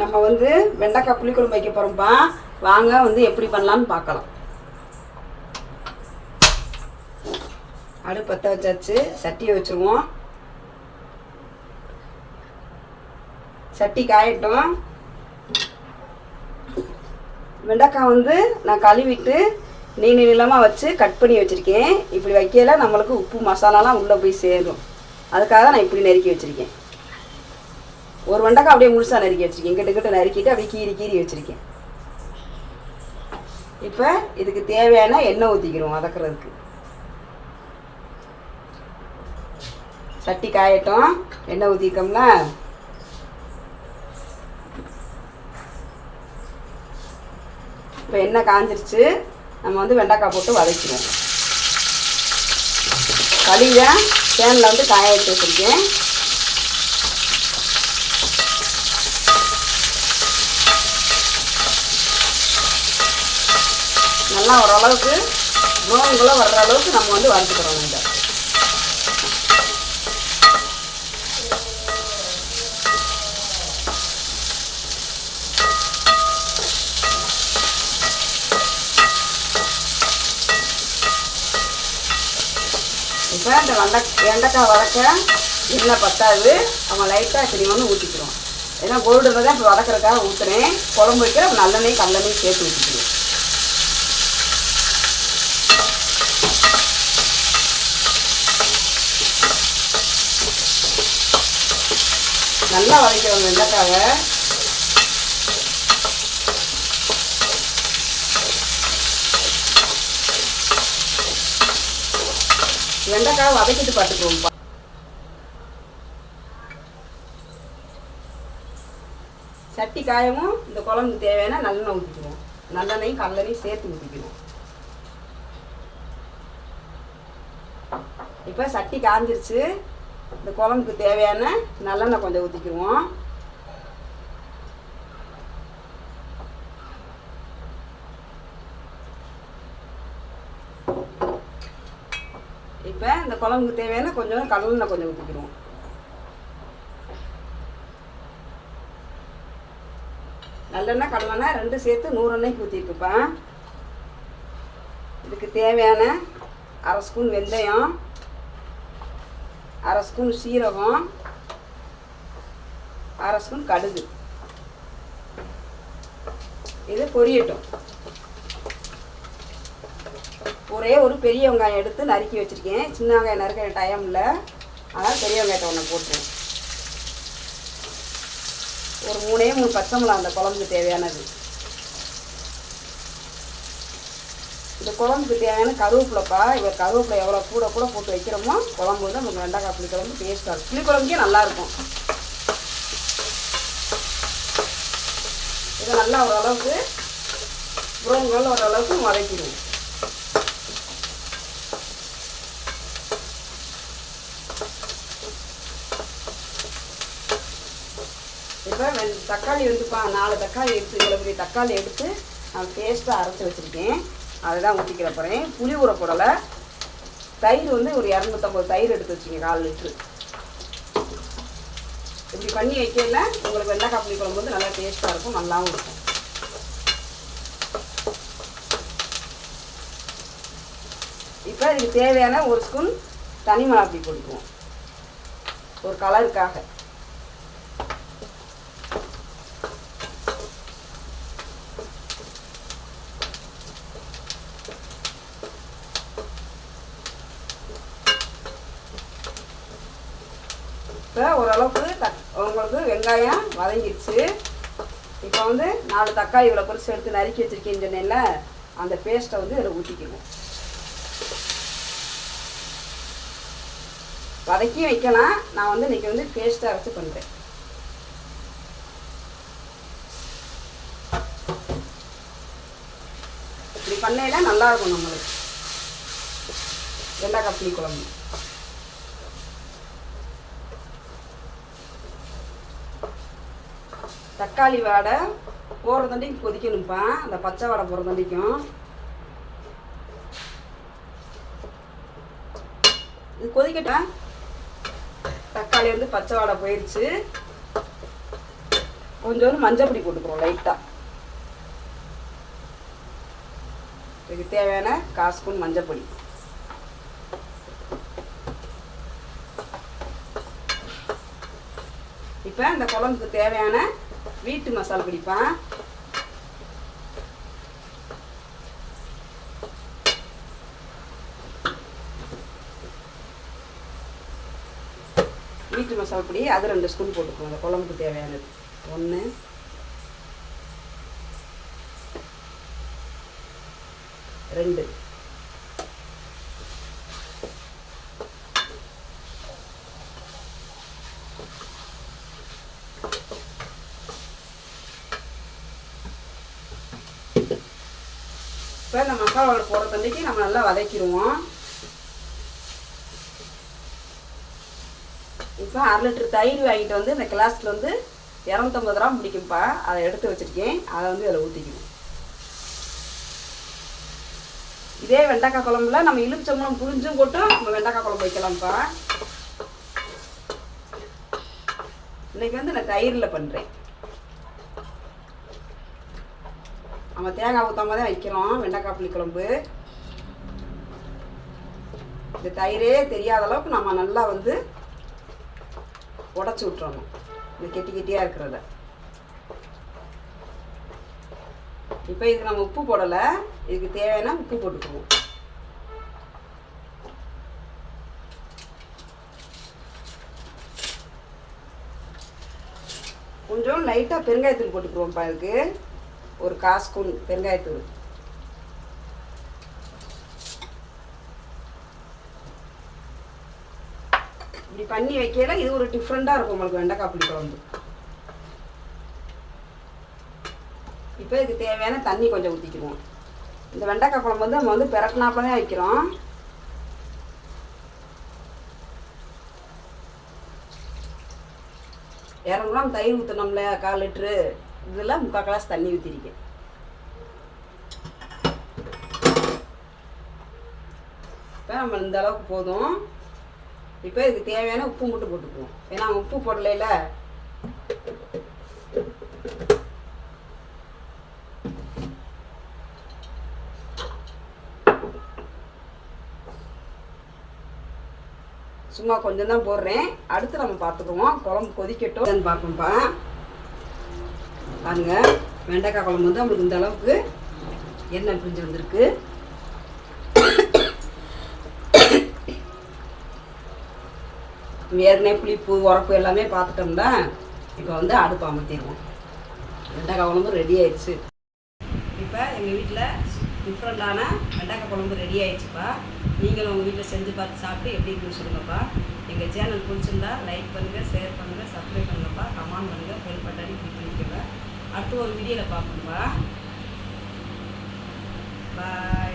நம்ம வந்து வெண்டைக்காய் புளிக்குழம்பு வைக்க போகிறோம்ப்பா வாங்க வந்து எப்படி பண்ணலான்னு பார்க்கலாம். அடுப்பு பற்ற வச்சாச்சு. சட்டியை வச்சுருவோம். சட்டி காயட்டும். வெண்டைக்காய் வந்து நான் கழுவிட்டு நீள நீளமாக வச்சு கட் பண்ணி வச்சுருக்கேன். இப்படி வைக்கல நம்மளுக்கு உப்பு மசாலாலாம் உள்ளே போய் சேரும். அதுக்காக நான் இப்படி நறுக்கி வச்சுருக்கேன். ஒரு வெண்டைக்காய் அப்படியே முழுசாக நறுக்கி வச்சுருக்கேன். கிட்ட கிட்ட நறுக்கிட்டு அப்படியே கீறி கீறி வச்சுருக்கேன். இப்போ இதுக்கு தேவையான எண்ணெய் ஊற்றிக்கிறோம் வதக்குறதுக்கு. சட்டி காயட்டும். எண்ணெய் ஊற்றிக்கோம்ல இப்போ எண்ணெய் காஞ்சிருச்சு. நம்ம வந்து வெண்டைக்காய் போட்டு வதக்கிடுவோம். கழுவிய சேனில் வந்து காய வச்சு வச்சுருக்கேன். நல்லா ஓரளவுக்கு ப்ரௌன்குள்ளே வர்ற அளவுக்கு நம்ம வந்து வறுத்துக்கிறோம் இந்த. இப்போ இந்த வெண்டை வெண்டைக்காய் வதக்க எண்ணெய் பத்தாது. நம்ம லைட்டாக இப்படி ஒன்று ஊற்றிக்கிறோம் ஏன்னா கோல்டு தான் இப்போ வதக்கிறதுக்காக ஊற்றுறேன் குழம்பு வைக்கிற நல்லெண்ணெய் கல்லெண்ணெய் சேர்த்து ஊற்றிக்கிறோம் நல்லா வதக்கிறோம் வெண்டைக்காவை. வெண்டைக்காவை வதக்கிட்டு பார்த்துக்குவோம்ப்பா. சட்டி காயமும் இந்த குழம்புக்கு தேவையான நல்லெண்ணெய் ஊற்றிக்குவோம் நல்லெண்ணையும் கடலெண்ணையும் சேர்த்து ஊற்றிக்குவோம் இப்போ சட்டி காஞ்சிருச்சு. இந்த குழம்புக்கு தேவையான நல்லெண்ணெய் கொஞ்சம் ஊற்றிக்குவோம் இப்போ இந்த குழம்புக்கு தேவையான கொஞ்சம் கடலெண்ணெய் கொஞ்சம் ஊற்றிக்கிடுவோம் நல்லெண்ணெய் கடலெண்ணெய் ரெண்டு சேர்த்து நூறு எண்ணெய்க்கு ஊற்றிருக்குப்பேன் இதுக்கு தேவையான அரை ஸ்பூன் வெந்தயம் அரை ஸ்பூன் சீரகம் அரை ஸ்பூன் கடுகு. இது பொரியட்டும். ஒரே ஒரு பெரிய வெங்காயம் எடுத்து நறுக்கி வச்சுருக்கேன். சின்ன வெங்காயம் நறுக்கிற டைம் இல்லை அதனால் பெரிய வெங்காயத்தை ஒன்று போட்டுருவேன். ஒரு மூணே மூணு பச்சை மிளகா அந்த குழம்புக்கு தேவையானது. இந்த குழம்புக்கு தேவையான கருவேப்பிலைப்பா இப்போ கருவேப்பிலை எவ்வளோ கூட கூட போட்டு வைக்கிறோமோ குழம்பு வந்து நமக்கு வெண்டைக்காய் புளி குழம்பு டேஸ்ட்டாக இருக்கும். புளி குழம்புக்கே நல்லாயிருக்கும் இதை நல்லா ஓரளவுக்கு ப்ரௌன் கலர் ஓரளவுக்கு வதக்கிடுவோம். இப்போ வெண் தக்காளி வந்துப்பா நாலு தக்காளி எடுத்து இவ்வளோ பெரிய தக்காளி எடுத்து நான் பேஸ்ட்டாக அரைச்சி வச்சுருக்கேன். அதுதான் ஊற்றிக்கிற போகிறேன் புளி ஊற போடலை. தயிர் வந்து ஒரு இரநூத்தம்பது தயிர் எடுத்து வச்சுங்க கால் லிட்ரு இப்படி பண்ணி வைக்கல உங்களுக்கு வெண்டைக்காய் புளி குழம்பு வந்து நல்லா டேஸ்ட்டாக இருக்கும் நல்லாவும் இருக்கும். இப்போ இதுக்கு தேவையான ஒரு ஸ்பூன் தனி மிளகாப்பொடி போட்டுக்குவோம். ஒரு கலருக்காக இப்போ ஓரளவுக்கு தக் உங்களுக்கு வெங்காயம் வதங்கிடுச்சு. இப்போ வந்து நாலு தக்காளி இவ்வளோ பெருசு எடுத்து நறுக்கி வச்சுருக்கேன்னு சொன்னேன்ல அந்த பேஸ்ட்டை வந்து இதில் ஊற்றிக்கணும் வதக்கி வைக்கலாம். நான் வந்து இன்றைக்கி வந்து பேஸ்ட்டை அரைச்சி பண்ணுறேன் இப்படி பண்ணையில நல்லாயிருக்கும் நம்மளுக்கு வெண்டைக்காய் புளி குழம்பு. தக்காளி வாடை போகிற தண்டிக்கு கொதிக்கணும்ப்பா. அந்த பச்சை வாடை போகிற தண்டிக்கும். இது கொதிக்கட்டேன் தக்காளி வந்து பச்சை வாடை போயிடுச்சு கொஞ்சோண்டு மஞ்சள் பொடி போட்டுக்கிறோம் லைட்டாக இதுக்கு தேவையான கால் ஸ்பூன் மஞ்சள் பொடி. இப்போ இந்த குழம்புக்கு தேவையான வீட்டு மசாலா பிடிப்பேன் வீட்டு மசாலா பொடி அது ரெண்டு ஸ்பூன் போட்டுக்கோங்க. அந்த குழம்புக்கு தேவையானது. ஒன்று ரெண்டு. இப்போ இந்த மசாலாவில் போடுற தண்ணிக்கு நம்ம நல்லா வதக்கிடுவோம். இப்போ அரை லிட்டர் தயிர் வாங்கிட்டு வந்து இந்த கிளாஸில் வந்து இரநூத்தம்பது கிராம் பிடிக்கும்ப்பா அதை எடுத்து வச்சுருக்கேன். அதை வந்து இதில் ஊற்றிக்கணும் இதே வெண்டைக்காய் குழம்புல நம்ம இழுச்சம்பளம் புரிஞ்சும் போட்டும் நம்ம வெண்டைக்காய் குழம்பு வைக்கலாம்ப்பா. இன்னைக்கு வந்து நான் தயிரில் பண்ணுறேன் நம்ம தேங்காய் ஊற்றாம தான் வைக்கிறோம். வெண்டைக்காய் புளி குழம்பு இந்த தயிரே தெரியாத அளவுக்கு நம்ம நல்லா வந்து உடச்சி விட்டுறணும். இந்த கெட்டி கெட்டியாக இருக்கிறத. இப்போ இதுக்கு நம்ம உப்பு போடலை. இதுக்கு தேவையான உப்பு போட்டுக்குவோம். கொஞ்சம் லைட்டாக பெருங்காயத்தூள் போட்டுக்குவோம்ப்பா இதுக்கு. ஒரு காசு ஸ்பூன் பெருங்காயத்தூள் இப்படி பண்ணி வைக்கல இது ஒரு டிஃப்ரெண்ட்டாக இருக்கும் உங்களுக்கு வெண்டைக்காய் புளி குழம்பு இப்போ இதுக்கு தேவையான தண்ணி கொஞ்சம் ஊற்றிக்குவோம் இந்த வெண்டைக்காய் குழம்பு வந்து நம்ம வந்து பெரட்டினாப்பில் தான் வைக்கிறோம். இரநூறு தயிர் ஊற்றினோம்ல கால் லிட்ரு இதில் முக்கால் கிளாஸ் தண்ணி ஊற்றிருக்கேன் இப்போ நம்ம இந்த அளவுக்கு போதும். இப்போ இதுக்கு தேவையான உப்பு மட்டும் போட்டுக்குவோம். ஏன்னா உப்பு போடலையில. சும்மா கொஞ்சம் தான் போடுறேன். அடுத்து நம்ம பார்த்துக்குவோம். குழம்பு கொதிக்கட்டும். பார்ப்போம்ப்பா. பாருங்க. வெண்டைக்காய் குழம்பு வந்து நம்மளுக்கு இந்த அளவுக்கு எண்ணெய் பிரிஞ்சு வந்திருக்கு. ஏற்கனவே புளிப்பு உரப்பு எல்லாமே பார்த்துட்டோம்னா இப்போ வந்து அடுப்பு அமர்த்திடுவோம். வெண்டைக்காய் குழம்பு ரெடி ஆயிடுச்சு. இப்போ எங்கள் வீட்டில் டிஃப்ரெண்டான வெண்டைக்காய் குழம்பு ரெடி ஆயிடுச்சுப்பா. நீங்களும் உங்கள் வீட்டில் செஞ்சு பார்த்து சாப்பிட்டு எப்படி இருக்குன்னு சொல்லுங்கப்பா. எங்கள் சேனல் பிடிச்சிருந்தா லைக் பண்ணுங்கள் ஷேர் பண்ணுங்கள் சப்ஸ்கிரைப் பண்ணுங்கப்பா. கமெண்ட் பண்ணுங்கள் பெல் பட்டாடி கிளிக் பண்ணிக்கோங்க. அடுத்து ஒரு வீடியோவில் பார்ப்போம்ப்பா பாய்